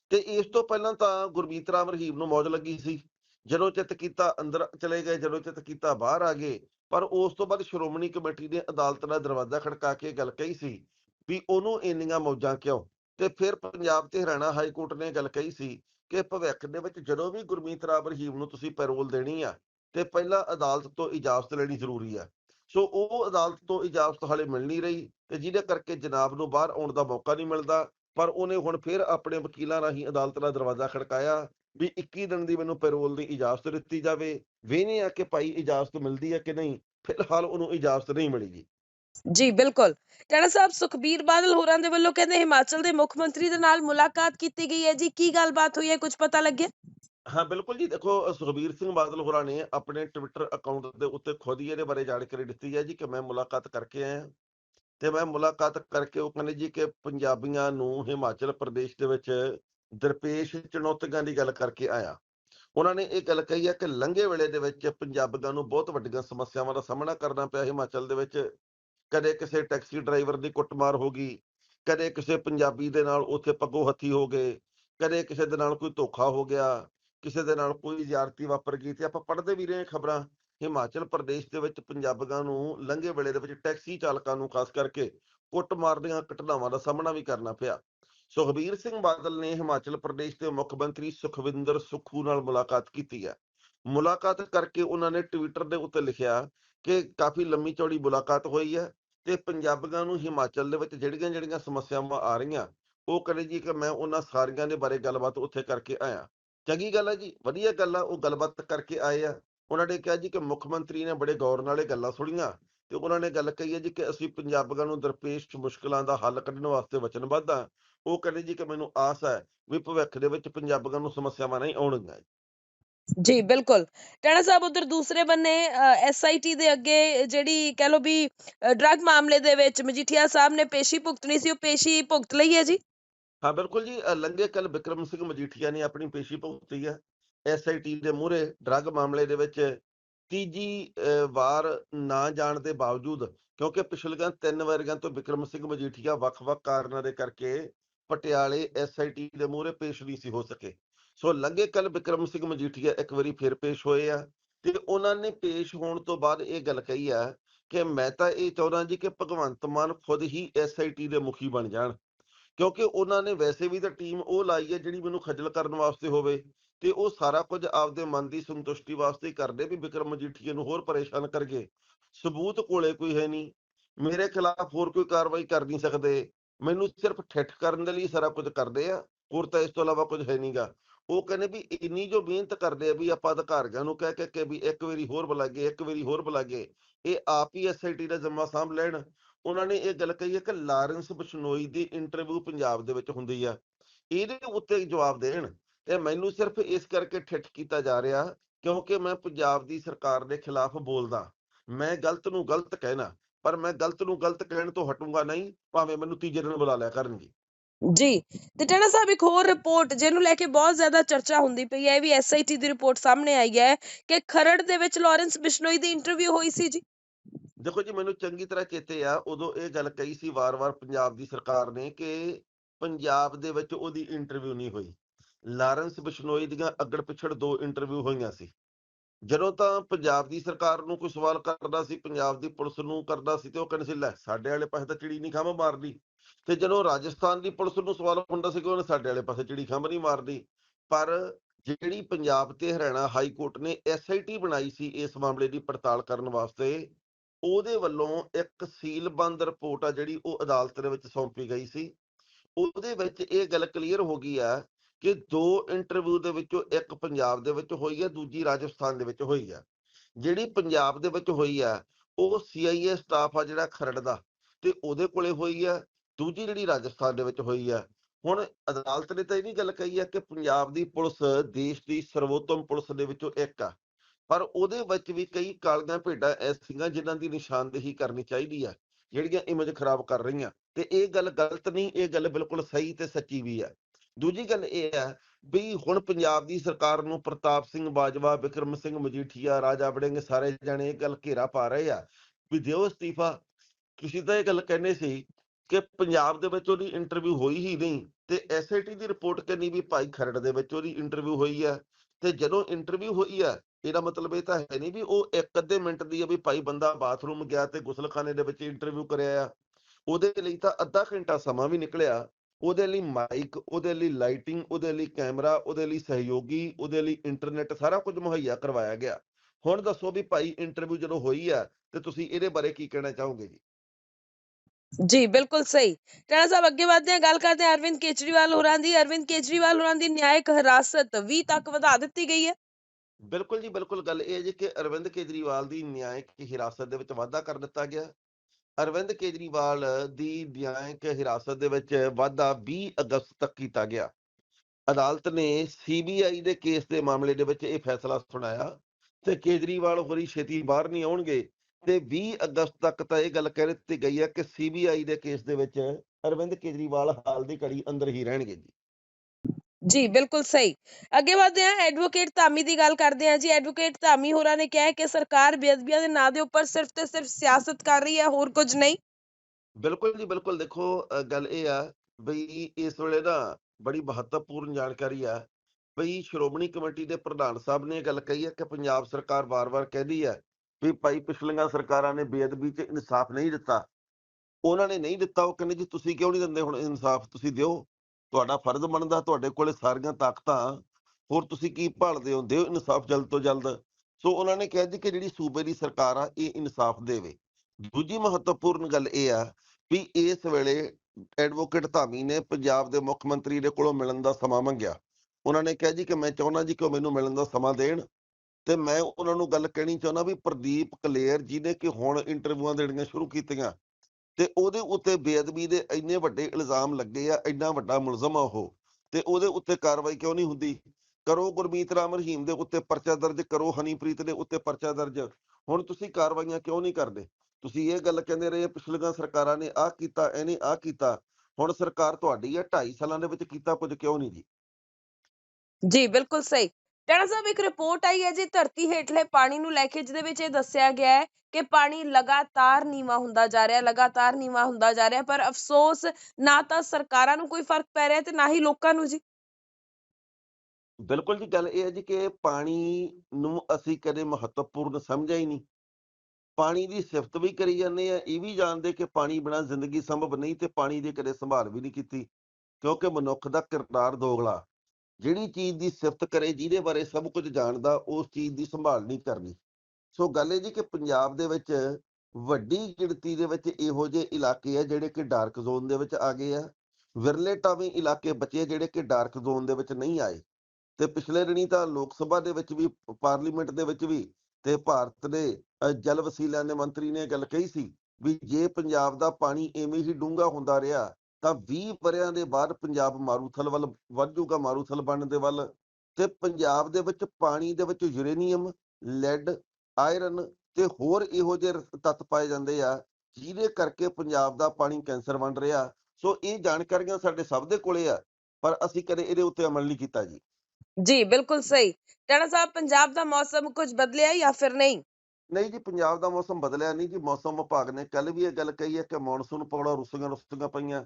ਤੇ ਇਸ ਤੋਂ ਪਹਿਲਾਂ ਤਾਂ ਗੁਰਮੀਤ ਰਾਮ ਰਹੀਮ ਨੂੰ ਮੌਜ ਲੱਗੀ ਸੀ। ਜਦੋਂ ਚਿੱਤ ਕੀਤਾ ਅੰਦਰ ਚਲੇ ਗਏ, ਜਦੋਂ ਚਿੱਤ ਕੀਤਾ ਬਾਹਰ ਆ ਗਏ, ਪਰ ਉਸ ਤੋਂ ਬਾਅਦ ਸ਼੍ਰੋਮਣੀ ਕਮੇਟੀ ਨੇ ਅਦਾਲਤ ਦਾ ਦਰਵਾਜ਼ਾ ਖੜਕਾ ਕੇ ਗੱਲ ਕਹੀ ਸੀ ਵੀ ਉਹਨੂੰ ਇੰਨੀਆਂ ਮੌਜਾਂ ਕਿਉਂ? ਤੇ ਫਿਰ ਪੰਜਾਬ ਤੇ ਹਰਿਆਣਾ ਹਾਈ ਕੋਰਟ ਨੇ ਗੱਲ ਕਹੀ ਸੀ ਕਿ ਭਵਿੱਖ ਦੇ ਵਿੱਚ ਜਦੋਂ ਵੀ ਗੁਰਮੀਤ ਰਾਮ ਰਹੀਮ ਨੂੰ ਤੁਸੀਂ ਪੈਰੋਲ ਦੇਣੀ ਆ, ਤੇ ਪਹਿਲਾਂ ਅਦਾਲਤ ਤੋਂ ਇਜਾਜ਼ਤ ਲੈਣੀ ਜ਼ਰੂਰੀ ਆ। ਸੋ ਉਹ ਅਦਾਲਤ ਤੋਂ ਇਜਾਜ਼ਤ ਹਾਲੇ ਮਿਲ ਨਹੀਂ ਰਹੀ ਤੇ ਜਿਹਦੇ ਕਰਕੇ ਜਨਾਬ ਨੂੰ ਬਾਹਰ ਆਉਣ ਦਾ ਮੌਕਾ ਨਹੀਂ ਮਿਲਦਾ, ਪਰ ਉਹਨੇ ਹੁਣ ਫਿਰ ਆਪਣੇ ਵਕੀਲਾਂ ਰਾਹੀਂ ਅਦਾਲਤ ਦਾ ਦਰਵਾਜ਼ਾ ਖੜਕਾਇਆ ਵੀ 21 ਦਿਨ ਦੀ ਮੈਨੂੰ ਪੈਰੋਲ ਦੀ ਇਜਾਜ਼ਤ ਦਿੱਤੀ ਜਾਵੇ। ਵੇਨੇ ਆ ਕਿ ਭਾਈ ਇਜਾਜ਼ਤ ਮਿਲਦੀ ਹੈ ਕਿ ਨਹੀਂ ਫਿਲਹਾਲ ਉਹਨੂੰ ਇਜਾਜ਼ਤ ਨਹੀਂ ਮਿਲੀ ਜੀ ਜੀ ਬਿਲਕੁਲ। ਟੈਣਾ ਸਾਹਿਬ ਸੁਖਬੀਰ ਬਾਦਲ ਹੋਰਾਂ ਦੇ ਵੱਲੋਂ ਕਹਿੰਦੇ ਹਿਮਾਚਲ ਦੇ ਮੁੱਖ ਮੰਤਰੀ ਦੇ ਨਾਲ ਮੁਲਾਕਾਤ ਕੀਤੀ ਗਈ ਹੈ ਜੀ। ਕੀ ਗੱਲਬਾਤ ਹੋਈ ਹੈ ਕੁਝ ਪਤਾ ਲੱਗਿਆ? ਹਾਂ ਬਿਲਕੁਲ ਜੀ। ਦੇਖੋ ਸੁਖਬੀਰ ਸਿੰਘ ਬਾਦਲ ਹੋਰਾਂ ਨੇ ਆਪਣੇ ਟਵਿੱਟਰ ਅਕਾਊਂਟ ਦੇ ਉੱਤੇ ਖੁਦ ਹੀ ਇਹਦੇ ਬਾਰੇ ਜਾਣਕਾਰੀ ਦਿੱਤੀ ਹੈ ਜੀ ਕਿ ਮੈਂ ਮੁਲਾਕਾਤ ਕਰਕੇ ਆਇਆ। ਤੇ ਮੈਂ ਮੁਲਾਕਾਤ ਕਰਕੇ ਉਹ ਕਹਿੰਦੇ ਜੀ ਕਿ ਪੰਜਾਬੀਆਂ ਨੂੰ ਹਿਮਾਚਲ ਪ੍ਰਦੇਸ਼ ਦੇ ਵਿੱਚ ਦਰਪੇਸ਼ ਚੁਣੌਤੀਆਂ ਦੀ ਗੱਲ ਕਰਕੇ ਆਇਆ। ਉਹਨਾਂ ਨੇ ਇਹ ਗੱਲ ਕਹੀ ਹੈ ਕਿ ਲੰਘੇ ਵੇਲੇ ਦੇ ਵਿੱਚ ਪੰਜਾਬੀਆਂ ਨੂੰ ਬਹੁਤ ਵੱਡੀਆਂ ਸਮੱਸਿਆਵਾਂ ਦਾ ਸਾਹਮਣਾ ਕਰਨਾ ਪਿਆ। ਹਿਮਾਚਲ ਦੇ ਵਿੱਚ ਕਦੇ ਕਿਸੇ ਟੈਕਸੀ ਡਰਾਈਵਰ ਦੀ ਕੁੱਟਮਾਰ ਹੋ ਗਈ, ਕਦੇ ਕਿਸੇ ਪੰਜਾਬੀ ਦੇ ਨਾਲ ਉੱਥੇ ਪੱਗੋ ਹੱਥੀ ਹੋ ਗਏ, ਕਦੇ ਕਿਸੇ ਦੇ ਨਾਲ ਕੋਈ ਧੋਖਾ ਹੋ ਗਿਆ, ਕਿਸੇ ਦੇ ਨਾਲ ਕੋਈ ਜ਼ਿਆਰਤੀ ਵਾਪਰ ਗਈ ਤੇ ਆਪਾਂ ਪੜ੍ਹਦੇ ਵੀ ਰਹੇ ਖਬਰਾਂ। ਹਿਮਾਚਲ ਪ੍ਰਦੇਸ਼ ਦੇ ਵਿੱਚ ਪੰਜਾਬੀਆਂ ਨੂੰ ਲੰਘੇ ਵੇਲੇ ਦੇ ਵਿੱਚ ਟੈਕਸੀ ਚਾਲਕਾਂ ਨੂੰ ਖਾਸ ਕਰਕੇ ਕੁੱਟਮਾਰ ਦੀਆਂ ਘਟਨਾਵਾਂ ਦਾ ਸਾਹਮਣਾ ਵੀ ਕਰਨਾ ਪਿਆ। ਸੁਖਬੀਰ ਸਿੰਘ ਬਾਦਲ ਨੇ ਹਿਮਾਚਲ ਪ੍ਰਦੇਸ਼ ਦੇ ਮੁੱਖ ਮੰਤਰੀ ਸੁਖਵਿੰਦਰ ਸੁਖੂ ਨਾਲ ਮੁਲਾਕਾਤ ਕੀਤੀ ਹੈ। ਮੁਲਾਕਾਤ ਕਰਕੇ ਉਹਨਾਂ ਨੇ ਟਵਿੱਟਰ ਦੇ ਉੱਤੇ ਲਿਖਿਆ ਕਿ ਕਾਫੀ ਲੰਮੀ ਚੌੜੀ ਮੁਲਾਕਾਤ ਹੋਈ ਹੈ ਤੇ ਪੰਜਾਬੀਆਂ ਨੂੰ ਹਿਮਾਚਲ ਦੇ ਵਿੱਚ ਜਿਹੜੀਆਂ ਜਿਹੜੀਆਂ ਸਮੱਸਿਆਵਾਂ ਆ ਰਹੀਆਂ, ਉਹ ਕਹਿੰਦੇ ਜੀ ਕਿ ਮੈਂ ਉਹਨਾਂ ਸਾਰੀਆਂ ਦੇ ਬਾਰੇ ਗੱਲਬਾਤ ਉੱਥੇ ਕਰਕੇ ਆਇਆ। ਚੰਗੀ ਗੱਲ ਹੈ ਜੀ, ਵਧੀਆ ਗੱਲ ਆ, ਉਹ ਗੱਲਬਾਤ ਕਰਕੇ ਆਏ ਆ। ਉਹਨਾਂ ਨੇ ਕਿਹਾ ਜੀ ਕਿ ਮੁੱਖ ਮੰਤਰੀ ਨੇ ਬੜੇ ਗੌਰ ਨਾਲ ਇਹ ਗੱਲਾਂ ਸੁਣੀਆਂ ਤੇ ਉਹਨਾਂ ਨੇ ਗੱਲ ਕਹੀ ਹੈ ਜੀ ਕਿ ਅਸੀਂ ਪੰਜਾਬੀਆਂ ਨੂੰ ਦਰਪੇਸ਼ ਮੁਸ਼ਕਲਾਂ ਦਾ ਹੱਲ ਕੱਢਣ ਵਾਸਤੇ ਵਚਨਬੱਧ ਆ। ਉਹ ਕਹਿੰਦੇ ਜੀ ਕਿ ਮੈਨੂੰ ਆਸ ਹੈ ਵੀ ਭਵਿੱਖ ਦੇ ਵਿੱਚ ਪੰਜਾਬੀਆਂ ਨੂੰ ਸਮੱਸਿਆਵਾਂ ਨਹੀਂ ਆਉਣਗੀਆਂ। ਜੀ ਬਿਲਕੁਲ। ਟਾਣਾ ਸਾਹਿਬ ਉਧਰ ਦੂਸਰੇ ਬੰਨੇ ਐਸਆਈਟੀ ਦੇ ਅੱਗੇ ਜਿਹੜੀ ਕਹਿ ਲੋ ਵੀ ਡਰੱਗ ਮਾਮਲੇ ਦੇ ਵਿੱਚ ਮਜੀਠੀਆ ਸਾਹਿਬ ਨੇ ਪੇਸ਼ੀ ਭੁਗਤਣੀ ਸੀ ਉਹ ਪੇਸ਼ੀ ਭੁਗਤ ਲਈ ਹੈ ਜੀ? ਹਾਂ ਬਿਲਕੁਲ ਜੀ। ਲੰਘੇ ਕੱਲ ਵਿਕਰਮ ਸਿੰਘ ਮਜੀਠੀਆ ਨੇ ਆਪਣੀ ਪੇਸ਼ੀ ਭੁਗਤੀ ਹੈ। ਐਸਆਈਟੀ ਦੇ ਮੂਹਰੇ ਡਰੱਗ ਮਾਮਲੇ ਦੇ ਵਿੱਚ ਤੀਜੀ ਵਾਰ ਨਾ ਜਾਣ ਦੇ ਬਾਵਜੂਦ ਕਿਉਂਕਿ ਪਿਛਲੀਆਂ ਤਿੰਨ ਵਾਰੀਆਂ ਤੋਂ ਵਿਕਰਮ ਸਿੰਘ ਮਜੀਠੀਆ ਵੱਖ-ਵੱਖ ਕਾਰਨਾਂ ਦੇ ਕਰਕੇ ਪਟਿਆਲੇ ਐਸਆਈਟੀ ਦੇ ਮੂਹਰੇ ਪੇਸ਼ ਨਹੀਂ ਸੀ ਹੋ ਸਕੇ। ਸੋ ਲੰਘੇ ਕੱਲ ਵਿਕਰਮ ਸਿੰਘ ਮਜੀਠੀਆ ਇੱਕ ਵਾਰੀ ਫਿਰ ਪੇਸ਼ ਹੋਏ ਆ ਤੇ ਉਹਨਾਂ ਨੇ ਪੇਸ਼ ਹੋਣ ਤੋਂ ਬਾਅਦ ਇਹ ਗੱਲ ਕਹੀ ਆ ਕਿ ਮੈਂ ਤਾਂ ਇਹ ਚਾਹੁੰਦਾ ਜੀ ਕਿ ਭਗਵੰਤ ਮਾਨ ਖੁਦ ਹੀ ਐਸਆਈਟੀ ਦੇ ਮੁਖੀ ਬਣ ਜਾਣ। ਕਿਉਂਕਿ ਉਹਨਾਂ ਨੇ ਵੈਸੇ ਵੀ ਤਾਂ ਟੀਮ ਉਹ ਲਾਈ ਹੈ ਜਿਹੜੀ ਮੈਨੂੰ ਖੱਜਲ ਕਰਨ ਵਾਸਤੇ ਹੋਵੇ ਤੇ ਉਹ ਸਾਰਾ ਕੁਝ ਆਪਦੇ ਮਨ ਦੀ ਸੰਤੁਸ਼ਟੀ ਵਾਸਤੇ ਕਰਦੇ ਵੀ ਵਿਕਰਮ ਮਜੀਠੀਆ ਨੂੰ ਹੋਰ ਪਰੇਸ਼ਾਨ ਕਰਗੇ ਸਬੂਤ ਕੋਲੇ ਕੋਈ ਹੈ ਨਹੀਂ। ਮੇਰੇ ਖਿਲਾਫ ਹੋਰ ਕੋਈ ਕਾਰਵਾਈ ਕਰ ਨਹੀਂ ਸਕਦੇ। ਮੈਨੂੰ ਸਿਰਫ ਠਿੱਠ ਕਰਨ ਦੇ ਲਈ ਸਾਰਾ ਕੁਝ ਕਰਦੇ ਆ ਹੋਰ ਤਾਂ ਇਸ ਤੋਂ ਇਲਾਵਾ ਕੁਝ ਹੈ ਨਹੀਂਗਾ ਉਹ ਕਹਿੰਦੇ ਵੀ ਇੰਨੀ ਜੋ ਮਿਹਨਤ ਕਰਦੇ ਆ ਵੀ ਆਪਾਂ ਅਧਿਕਾਰੀਆਂ ਨੂੰ ਕਹਿ ਕਹਿ ਕੇ ਵੀ ਇੱਕ ਵਾਰੀ ਹੋਰ ਬੁਲਾਗੇ ਇੱਕ ਵਾਰੀ ਹੋਰ ਬੁਲਾਗੇ ਇਹ ਆਪ ਹੀ ਐਸਆਈਟੀ ਦਾ ਜ਼ਿੰਮਾ ਸਾਂਭ ਲੈਣ। ਉਹਨਾਂ ਨੇ ਇਹ ਗੱਲ ਕਹੀ ਹੈ ਕਿ ਲਾਰੈਂਸ ਬਿਸ਼ਨੋਈ ਦੀ ਇੰਟਰਵਿਊ ਪੰਜਾਬ ਦੇ ਵਿੱਚ ਹੁੰਦੀ ਆ। ਇਹਦੇ ਉੱਤੇ ਜਵਾਬ ਦੇਣ ਤੇ ਮੈਨੂੰ ਸਿਰਫ ਇਸ ਕਰਕੇ ਠਿੱਠ ਕੀਤਾ ਜਾ ਰਿਹਾ ਕਿਉਂਕਿ ਮੈਂ ਪੰਜਾਬ ਦੀ ਸਰਕਾਰ ਦੇ ਖਿਲਾਫ ਬੋਲਦਾ। ਮੈਂ ਗਲਤ ਨੂੰ ਗਲਤ ਕਹਿਣਾ। ਪਰ ਮੈਂ ਗਲਤ ਨੂੰ ਗਲਤ ਕਹਿਣ ਤੋਂ ਹਟੂੰਗਾ ਨਹੀਂ ਭਾਵੇਂ ਮੈਨੂੰ ਤੀਜੇ ਦਿਨ ਬੁਲਾ ਲਿਆ ਕਰਨਗੇ। ਜੀ ਤੇ ਟਾਣਾ ਸਾਹਿਬ ਇੱਕ ਹੋਰ ਰਿਪੋਰਟ ਜਿਹਨੂੰ ਲੈ ਕੇ ਬਹੁਤ ਜ਼ਿਆਦਾ ਚਰਚਾ ਹੁੰਦੀ ਪਈ ਹੈ ਇਹ ਵੀ ਐਸਆਈਟੀ ਦੀ ਰਿਪੋਰਟ ਸਾਹਮਣੇ ਆਈ ਹੈ ਕਿ ਖਰੜ ਦੇ ਵਿੱਚ ਲਾਰੈਂਸ ਬਿਸ਼ਨੋਈ ਦੀ ਇੰਟਰਵਿਊ ਹੋਈ ਸੀ ਜੀ। ਦੇਖੋ ਜੀ ਮੈਨੂੰ ਚੰਗੀ ਤਰ੍ਹਾਂ ਚੇਤੇ ਆ ਉਦੋਂ ਇਹ ਗੱਲ ਕਹੀ ਸੀ ਵਾਰ-ਵਾਰ ਪੰਜਾਬ ਦੀ ਸਰਕਾਰ ਨੇ ਕਿ ਪੰਜਾਬ ਦੇ ਵਿੱਚ ਉਹਦੀ ਇੰਟਰਵਿਊ ਨਹੀਂ ਹੋਈ। ਲਾਰੈਂਸ ਬਿਸ਼ਨੋਈ ਦੀਆਂ ਅੱਗੜ ਪਿਛੜ ਦੋ ਇੰਟਰਵਿਊ ਹੋਈਆਂ ਸੀ। ਜਦੋਂ ਤਾਂ ਪੰਜਾਬ ਦੀ ਸਰਕਾਰ ਨੂੰ ਕੋਈ ਸਵਾਲ ਕਰਦਾ ਸੀ, ਪੰਜਾਬ ਦੀ ਪੁਲਿਸ ਨੂੰ ਕਰਦਾ ਸੀ ਤੇ ਉਹ ਕਹਿੰਦੇ ਸੀ, ਲੈ, ਸਾਡੇ ਵਾਲੇ ਪਾਸੇ ਤਾਂ ਚਿੜੀ ਨਹੀਂ ਖੰਭ ਮਾਰਦੀ। ਤੇ ਜਦੋਂ ਰਾਜਸਥਾਨ ਦੀ ਪੁਲਿਸ ਨੂੰ ਸਵਾਲ ਹੁੰਦਾ ਸੀ ਕਿ ਉਹਨੇ ਸਾਡੇ ਵਾਲੇ ਪਾਸੇ ਚਿੜੀ ਖੰਭ ਨਹੀਂ ਮਾਰਦੀ? ਪਰ ਜਿਹੜੀ ਪੰਜਾਬ ਤੇ ਹਰਿਆਣਾ ਹਾਈ ਕੋਰਟ ਨੇ ਐਸਆਈਟੀ ਬਣਾਈ ਸੀ ਇਸ ਮਾਮਲੇ ਦੀ ਪੜਤਾਲ ਕਰਨ ਵਾਸਤੇ, ਉਹਦੇ ਵੱਲੋਂ ਇੱਕ ਸੀਲਬੰਦ ਰਿਪੋਰਟ ਆ ਜਿਹੜੀ ਉਹ ਅਦਾਲਤ ਦੇ ਵਿੱਚ ਸੌਂਪੀ ਗਈ ਸੀ। ਉਹਦੇ ਵਿੱਚ ਇਹ ਗੱਲ ਕਲੀਅਰ ਹੋ ਗਈ ਆ ਕਿ ਦੋ ਇੰਟਰਵਿਊ ਦੇ ਵਿੱਚੋਂ ਇੱਕ ਪੰਜਾਬ ਦੇ ਵਿੱਚ ਹੋਈ ਹੈ, ਦੂਜੀ ਰਾਜਸਥਾਨ ਦੇ ਵਿੱਚ ਹੋਈ ਹੈ। ਜਿਹੜੀ ਪੰਜਾਬ ਦੇ ਵਿੱਚ ਹੋਈ ਹੈ, ਉਹ ਸੀਆਈਏ ਸਟਾਫ ਆ ਜਿਹੜਾ ਖਰੜ ਦਾ, ਤੇ ਉਹਦੇ ਕੋਲੇ ਹੋਈ ਹੈ। ਦੂਜੀ ਜਿਹੜੀ ਰਾਜਸਥਾਨ ਦੇ ਵਿੱਚ ਹੋਈ ਹੈ, ਹੁਣ ਅਦਾਲਤ ਨੇ ਤਾਂ ਇਹ ਵੀ ਗੱਲ ਕਹੀ ਹੈ ਕਿ ਪੰਜਾਬ ਦੀ ਪੁਲਿਸ, ਦੇਸ਼ ਦੀ ਸਰਵੋਤਮ ਪੁਲਿਸ ਦੇ ਵਿੱਚੋਂ ਇੱਕ ਆ। ਪਰ ਉਹਦੇ ਵਿੱਚ ਵੀ ਕਈ ਕਾਲੀਆਂ ਭੇਡਾਂ ਐਸੀਆਂ ਜਿਨ੍ਹਾਂ ਦੀ ਨਿਸ਼ਾਨਦੇਹੀ ਕਰਨੀ ਚਾਹੀਦੀ ਆ, ਜਿਹੜੀਆਂ ਇਮੇਜ ਖਰਾਬ ਕਰ ਰਹੀਆਂ। ਤੇ ਇਹ ਗੱਲ ਗਲਤ ਨਹੀਂ, ਇਹ ਗੱਲ ਬਿਲਕੁਲ ਸਹੀ ਤੇ ਸੱਚੀ ਵੀ ਹੈ ਦੂਜੀ ਗੱਲ ਇਹ ਹੈ ਵੀ ਹੁਣ ਪੰਜਾਬ ਦੀ ਸਰਕਾਰ ਨੂੰ ਪ੍ਰਤਾਪ ਸਿੰਘ ਬਾਜਵਾ, ਵਿਕਰਮ ਸਿੰਘ ਮਜੀਠੀਆ, ਰਾਜਾ ਵੜਿੰਗ ਸਾਰੇ ਜਾਣੇ ਇਹ ਗੱਲ ਘੇਰਾ ਪਾ ਰਹੇ ਆ ਵੀ ਦਿਓ ਅਸਤੀਫਾ, ਤੁਸੀਂ ਤਾਂ ਇਹ ਗੱਲ ਕਹਿੰਦੇ ਸੀ ਕਿ ਪੰਜਾਬ ਦੇ ਵਿੱਚ ਉਹਦੀ ਇੰਟਰਵਿਊ ਹੋਈ ਹੀ ਨਹੀਂ ਤੇ ਐਸਆਈਟੀ ਦੀ ਰਿਪੋਰਟ ਕਹਿੰਦੀ ਵੀ ਭਾਈ ਖਰੜ ਦੇ ਵਿੱਚ ਉਹਦੀ ਇੰਟਰਵਿਊ ਹੋਈ ਹੈ ਤੇ ਜਦੋਂ ਇੰਟਰਵਿਊ ਹੋਈ ਹੈ ਇਹਦਾ ਮਤਲਬ ਇਹ ਤਾਂ ਹੈ ਨਹੀਂ ਵੀ ਉਹ ਇੱਕ ਅੱਧੇ ਮਿੰਟ ਦੀ ਆ ਵੀ ਭਾਈ ਬੰਦਾ ਬਾਥਰੂਮ ਗਿਆ ਤੇ ਗੁਸਲਖਾਨੇ ਦੇ ਵਿੱਚ ਇੰਟਰਵਿਊ ਕਰਿਆ ਆ, ਉਹਦੇ ਲਈ ਤਾਂ ਅੱਧਾ ਘੰਟਾ ਸਮਾਂ ਵੀ ਨਿਕਲਿਆ ਉਹਦੇ ਲਈ ਮਾਈਕ ਉਹਦੇ ਲਈ ਲਾਈਟਿੰਗ ਉਹਦੇ ਲਈ ਕੈਮਰਾ ਉਹਦੇ ਲਈ ਸਹਿਯੋਗੀ ਉਹਦੇ ਲਈ ਇੰਟਰਨੈਟ ਸਾਰਾ ਕੁਝ ਮੁਹੱਈਆ ਕਰਵਾਇਆ ਗਿਆ। ਹੁਣ ਦੱਸੋ ਵੀ ਭਾਈ ਇੰਟਰਵਿਊ ਜਦੋਂ ਹੋਈ ਆ ਤੇ ਤੁਸੀਂ ਇਹਦੇ ਬਾਰੇ ਕੀ ਕਹਿਣਾ ਚਾਹੋਗੇ ਜੀ? ਜੀ ਬਿਲਕੁਲ ਸਹੀ। ਟਾਣਾ ਸਾਹਿਬ ਅੱਗੇ ਵਧਦੇ ਹਾਂ ਗੱਲ ਕਰਦੇ ਹਾਂ ਅਰਵਿੰਦ ਕੇਜਰੀਵਾਲ ਹੋਰਾਂ ਦੀ। ਅਰਵਿੰਦ ਕੇਜਰੀਵਾਲ ਹੋਰਾਂ ਦੀ ਨਿਆਇਕ ਹਿਰਾਸਤ 20 ਤੱਕ ਵਧਾ ਦਿੱਤੀ ਗਈ ਹੈ। ਬਿਲਕੁਲ ਜੀ ਬਿਲਕੁਲ ਗੱਲ ਇਹ ਹੈ ਜੀ ਕਿ ਅਰਵਿੰਦ ਕੇਜਰੀਵਾਲ ਦੀ ਨਿਆਇਕ ਹਿਰਾਸਤ ਦੇ ਵਿੱਚ ਵਾਧਾ ਕਰ ਦਿੱਤਾ ਗਿਆ। ਅਰਵਿੰਦ ਕੇਜਰੀਵਾਲ ਦੀ ਨਿਆਇਕ ਹਿਰਾਸਤ ਦੇ ਵਿੱਚ ਵਾਧਾ 20 ਅਗਸਤ ਤੱਕ ਕੀਤਾ ਗਿਆ। ਅਦਾਲਤ ਨੇ ਸੀਬੀਆਈ ਦੇ ਕੇਸ ਦੇ ਮਾਮਲੇ ਦੇ ਵਿੱਚ ਇਹ ਫੈਸਲਾ ਸੁਣਾਇਆ ਤੇ ਕੇਜਰੀਵਾਲ ਹੋਰੀ ਛੇਤੀ ਬਾਹਰ ਨਹੀਂ ਆਉਣਗੇ ਤੇ 20 ਅਗਸਤ ਤੱਕ ਤਾਂ ਇਹ ਗੱਲ ਕਹਿ ਦਿੱਤੀ ਗਈ ਹੈ ਕਿ ਸੀਬੀਆਈ ਦੇ ਕੇਸ ਦੇ ਵਿੱਚ ਅਰਵਿੰਦ ਕੇਜਰੀਵਾਲ ਹਾਲ ਦੀ ਘੜੀ ਅੰਦਰ ਹੀ ਰਹਿਣਗੇ ਜੀ। ਜੀ, ਬਿਲਕੁਲ ਸਹੀ। ਅੱਗੇ ਵਧਦੇ ਹਾਂ ਐਡਵੋਕੇਟ ਧਾਮੀ ਦੀ ਗੱਲ ਕਰਦੇ ਹਾਂ ਜੀ। ਐਡਵੋਕੇਟ ਧਾਮੀ ਹੋਰਾਂ ਨੇ ਕਿਹਾ ਕਿ ਸਰਕਾਰ ਬੇਅਦਬੀਆਂ ਦੇ ਨਾਂ ਦੇ ਉੱਪਰ ਸਿਰਫ ਤੇ ਸਿਰਫ ਸਿਆਸਤ ਕਰ ਰਹੀ ਹੈ, ਹੋਰ ਕੁਝ ਨਹੀਂ। ਬਿਲਕੁਲ ਜੀ, ਬਿਲਕੁਲ। ਦੇਖੋ ਗੱਲ ਇਹ ਆ ਬਈ ਇਸ ਵੇਲੇ ਨਾ ਬੜੀ ਮਹੱਤਵਪੂਰਨ ਜਾਣਕਾਰੀ ਆ ਬਈ ਸ਼੍ਰੋਮਣੀ ਕਮੇਟੀ ਦੇ ਪ੍ਰਧਾਨ ਸਾਹਿਬ ਨੇ ਇਹ ਗੱਲ ਕਹੀ ਹੈ ਕਿ ਪੰਜਾਬ ਸਰਕਾਰ ਵਾਰ-ਵਾਰ ਕਹਿੰਦੀ ਹੈ ਵੀ ਭਾਈ ਪਿਛਲੀਆਂ ਸਰਕਾਰਾਂ ਨੇ ਬੇਅਦਬੀ 'ਚ ਇਨਸਾਫ ਨਹੀਂ ਦਿੱਤਾ। ਉਹਨਾਂ ਨੇ ਨਹੀਂ ਦਿੱਤਾ, ਉਹ ਕਹਿੰਦੇ ਜੀ, ਤੁਸੀਂ ਕਿਉਂ ਨਹੀਂ ਦਿੰਦੇ ਹੁਣ ਇਨਸਾਫ? ਤੁਸੀਂ ਦਿਓ। ਤੁਹਾਡਾ ਫਰਜ਼ ਬਣਦਾ, ਤੁਹਾਡੇ ਕੋਲੇ ਸਾਰੀਆਂ ਤਾਕਤਾਂ, ਹੋਰ ਤੁਸੀਂ ਕੀ ਭਾਲਦੇ ਹੋ? ਦਿਓ ਇਨਸਾਫ ਜਲਦ ਤੋਂ ਜਲਦ। ਸੋ ਉਹਨਾਂ ਨੇ ਕਿਹਾ ਜੀ ਕਿ ਜਿਹੜੀ ਸੂਬੇ ਦੀ ਸਰਕਾਰ ਆ, ਇਹ ਇਨਸਾਫ ਦੇਵੇ। ਦੂਜੀ ਮਹੱਤਵਪੂਰਨ ਗੱਲ ਇਹ ਆ ਵੀ ਇਸ ਵੇਲੇ ਐਡਵੋਕੇਟ ਧਾਮੀ ਨੇ ਪੰਜਾਬ ਦੇ ਮੁੱਖ ਮੰਤਰੀ ਦੇ ਕੋਲੋਂ ਮਿਲਣ ਦਾ ਸਮਾਂ ਮੰਗਿਆ। ਉਹਨਾਂ ਨੇ ਕਿਹਾ ਜੀ ਕਿ ਮੈਂ ਚਾਹੁੰਦਾ ਜੀ ਕਿ ਉਹ ਮੈਨੂੰ ਮਿਲਣ ਦਾ ਸਮਾਂ ਦੇਣ ਤੇ ਮੈਂ ਉਹਨਾਂ ਨੂੰ ਗੱਲ ਕਹਿਣੀ ਚਾਹੁੰਦਾ ਵੀ ਪ੍ਰਦੀਪ ਕਲੇਰ ਜੀ ਨੇ ਕਿ ਹੁਣ ਇੰਟਰਵਿਊਆਂ ਦੇਣੀਆਂ ਸ਼ੁਰੂ ਕੀਤੀਆਂ। ਤੇ ਉਹਦੇ ਉੱਤੇ ਬੇਅਦਬੀ ਦੇ ਇੰਨੇ ਵੱਡੇ ਇਲਜ਼ਾਮ ਲੱਗੇ ਆ, ਇੰਨਾ ਵੱਡਾ ਮੁਲਜ਼ਮ ਆ ਉਹ, ਤੇ ਉਹਦੇ ਉੱਤੇ ਕਾਰਵਾਈ ਕਿਉਂ ਨਹੀਂ ਹੁੰਦੀ? ਕਰੋ ਗੁਰਮੀਤ ਰਾਮ ਰਹੀਮ ਦੇ ਉੱਤੇ ਪਰਚਾ ਦਰਜ, ਕਰੋ ਹਨੀਪ੍ਰੀਤ ਦੇ ਉੱਤੇ ਪਰਚਾ ਦਰਜ। ਹੁਣ ਤੁਸੀਂ ਕਾਰਵਾਈਆਂ ਕਿਉਂ ਨਹੀਂ ਕਰਦੇ? ਤੁਸੀਂ ਇਹ ਗੱਲ ਕਹਿੰਦੇ ਰਹੇ, ਪਿਛਲੀਆਂ ਸਰਕਾਰਾਂ ਨੇ ਆਹ ਕੀਤਾ, ਇਹਨੇ ਆਹ ਕੀਤਾ। ਹੁਣ ਸਰਕਾਰ ਤੁਹਾਡੀ ਹੈ 2.5 ਸਾਲਾਂ ਦੇ ਵਿੱਚ ਕੀਤਾ ਕੁਝ ਕਿਉਂ ਨਹੀਂ ਜੀ? ਜੀ, ਬਿਲਕੁਲ ਸਹੀ। ਟੈਣਾ ਸਾਹਿਬ, ਇੱਕ ਰਿਪੋਰਟ ਆਈ ਹੈ ਜੀ ਧਰਤੀ ਹੇਠਲੇ ਪਾਣੀ ਨੂੰ ਲੈ ਕੇ, ਜਿਹਦੇ ਵਿੱਚ ਇਹ ਦੱਸਿਆ ਗਿਆ ਹੈ ਕਿ ਪਾਣੀ ਲਗਾਤਾਰ ਨੀਵਾ ਹੁੰਦਾ ਜਾ ਰਿਹਾ, ਲਗਾਤਾਰ ਨੀਵਾ ਹੁੰਦਾ ਜਾ ਰਿਹਾ, ਪਰ ਅਫਸੋਸ, ਨਾ ਤਾਂ ਸਰਕਾਰਾਂ ਨੂੰ ਕੋਈ ਫ਼ਰਕ ਪੈ ਰਿਹਾ ਤੇ ਨਾ ਹੀ ਲੋਕਾਂ ਨੂੰ ਜੀ। ਬਿਲਕੁਲ ਜੀ, ਗੱਲ ਇਹ ਹੈ ਜੀ ਕਿ ਪਾਣੀ ਨੂੰ ਅਸੀਂ ਕਦੇ ਮਹੱਤਵਪੂਰਨ ਸਮਝਿਆ ਹੀ ਨਹੀਂ। ਪਾਣੀ ਦੀ ਸਿਫਤ ਵੀ ਕਰੀ ਜਾਂਦੇ ਆ ਇਹ ਵੀ ਜਾਣਦੇ ਕਿ ਪਾਣੀ ਬਿਨਾਂ ਜ਼ਿੰਦਗੀ ਸੰਭਵ ਨਹੀਂ ਤੇ ਪਾਣੀ ਦੀ ਕਦੇ ਸੰਭਾਲ ਵੀ ਨਹੀਂ ਕੀਤੀ, ਕਿਉਂਕਿ ਮਨੁੱਖ ਦਾ ਕਿਰਦਾਰ ਦੋਗਲਾ। ਜਿਹੜੀ ਚੀਜ਼ ਦੀ ਸਿਫਤ ਕਰੇ, ਜਿਹਦੇ ਬਾਰੇ ਸਭ ਕੁਝ ਜਾਣਦਾ, ਉਸ ਚੀਜ਼ ਦੀ ਸੰਭਾਲ ਨਹੀਂ ਕਰਨੀ। ਸੋ ਗੱਲ ਇਹ ਜੀ ਕਿ ਪੰਜਾਬ ਦੇ ਵਿੱਚ ਵੱਡੀ ਗਿਣਤੀ ਦੇ ਵਿੱਚ ਇਹੋ ਜਿਹੇ ਇਲਾਕੇ ਆ ਜਿਹੜੇ ਕਿ ਡਾਰਕ ਜ਼ੋਨ ਦੇ ਵਿੱਚ ਆ ਗਏ ਆ। ਵਿਰਲੇ ਟਾਵੇਂ ਇਲਾਕੇ ਬਚੇ ਜਿਹੜੇ ਕਿ ਡਾਰਕ ਜ਼ੋਨ ਦੇ ਵਿੱਚ ਨਹੀਂ ਆਏ। ਤੇ ਪਿਛਲੇ ਦਿਨੀ ਤਾਂ ਲੋਕ ਸਭਾ ਦੇ ਵਿੱਚ ਵੀ, ਪਾਰਲੀਮੈਂਟ ਦੇ ਵਿੱਚ ਵੀ ਤੇ ਭਾਰਤ ਦੇ ਜਲ ਵਸੀਲਿਆਂ ਦੇ ਮੰਤਰੀ ਨੇ ਇਹ ਗੱਲ ਕਹੀ ਸੀ ਵੀ ਜੇ ਪੰਜਾਬ ਦਾ ਪਾਣੀ ਐਵੇਂ ਹੀ ਡੂੰਘਾ ਹੁੰਦਾ ਰਿਹਾ ਤਾਂ 20 ਵਰਿਆਂ ਦੇ ਬਾਅਦ ਪੰਜਾਬ ਮਾਰੂਥਲ ਵੱਲ ਵੱਧ ਜਾਊਗਾ ਮਾਰੂਥਲ ਬਣਨ ਦੇ ਵੱਲ। ਤੇ ਪੰਜਾਬ ਦੇ ਵਿੱਚ ਪਾਣੀ ਦੇ ਵਿੱਚ ਯੂਰੇਨੀਅਮ ਲੈਡ ਆਇਰਨ ਤੇ ਹੋਰ ਇਹੋ ਜਿਹੇ ਤੱਤ ਪਾਏ ਜਾਂਦੇ ਆ ਜਿਹਦੇ ਕਰਕੇ ਪੰਜਾਬ ਦਾ ਪਾਣੀ ਕੈਂਸਰ ਬਣ ਰਿਹਾ। ਸੋ ਇਹ ਜਾਣਕਾਰੀਆਂ ਸਾਡੇ ਸਭ ਦੇ ਕੋਲੇ ਆ ਪਰ ਅਸੀਂ ਕਦੇ ਇਹਦੇ ਉੱਤੇ ਅਮਲ ਨਹੀਂ ਕੀਤਾ ਜੀ। ਜੀ ਬਿਲਕੁਲ ਸਹੀ। ਟੈਣਾ ਸਾਹਿਬ ਪੰਜਾਬ ਦਾ ਮੌਸਮ ਕੁਝ ਬਦਲਿਆ ਜਾਂ ਫਿਰ ਨਹੀਂ? ਨਹੀਂ ਜੀ ਪੰਜਾਬ ਦਾ ਮੌਸਮ ਬਦਲਿਆ ਨਹੀਂ ਜੀ। ਮੌਸਮ ਵਿਭਾਗ ਨੇ ਕੱਲ ਵੀ ਇਹ ਗੱਲ ਕਹੀ ਹੈ ਕਿ ਮੌਨਸੂਨ ਪੌੜਾ ਰੁੱਸੀਆਂ ਰੁੱਸੀਆਂ ਪਈਆਂ।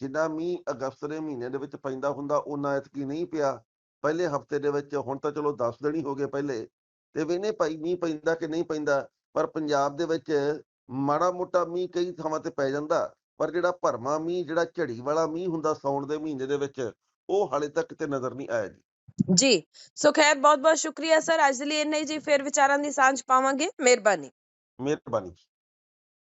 ਜਿੰਨਾ ਮੀਂਹ ਅਗਸਤ ਦੇ ਮਹੀਨੇ ਦੇ ਵਿੱਚ ਪੈਂਦਾ ਹੁੰਦਾ ਉਹਨਾਂ ਐਤਕੀ ਨਹੀਂ ਪਿਆ। ਪਹਿਲੇ ਹਫ਼ਤੇ ਦੇ ਵਿੱਚ ਹੁਣ ਤਾਂ ਚਲੋ 10 ਦਿਨ ਹੀ ਹੋ ਗਏ ਪਹਿਲੇ। ਤੇ ਵੇਨੇ ਭਾਈ ਮੀਂਹ ਪੈਂਦਾ ਕਿ ਨਹੀਂ ਪੈਂਦਾ? ਪਰ ਪੰਜਾਬ ਦੇ ਵਿੱਚ ਮਾੜਾ ਮੋਟਾ ਮੀਂਹ ਕਈ ਥਾਵਾਂ ਤੇ ਪੈ ਜਾਂਦਾ। ਪਰ ਜਿਹੜਾ ਭਰਮਾ ਮੀਂਹ ਜਿਹੜਾ ਝੜੀ ਵਾਲਾ ਮੀਂਹ ਹੁੰਦਾ ਸਾਉਣ ਦੇ ਮਹੀਨੇ ਦੇ ਵਿੱਚ ਉਹ ਹਾਲੇ ਤੱਕ ਤੇ ਨਜ਼ਰ ਨਹੀਂ ਆਇਆ ਜੀ। ਜੀ। ਸੋ ਖੈਰ ਬਹੁਤ ਬਹੁਤ ਸ਼ੁਕਰੀਆ ਸਰ। ਅੱਜ ਦੇ ਲਈ ਇੰਨਾ ਹੀ ਜੀ। ਫਿਰ ਵਿਚਾਰਾਂ ਦੀ ਸਾਂਝ ਪਾਵਾਂਗੇ। ਮਿਹਰਬਾਨੀ। ਮਿਹਰਬਾਨੀ।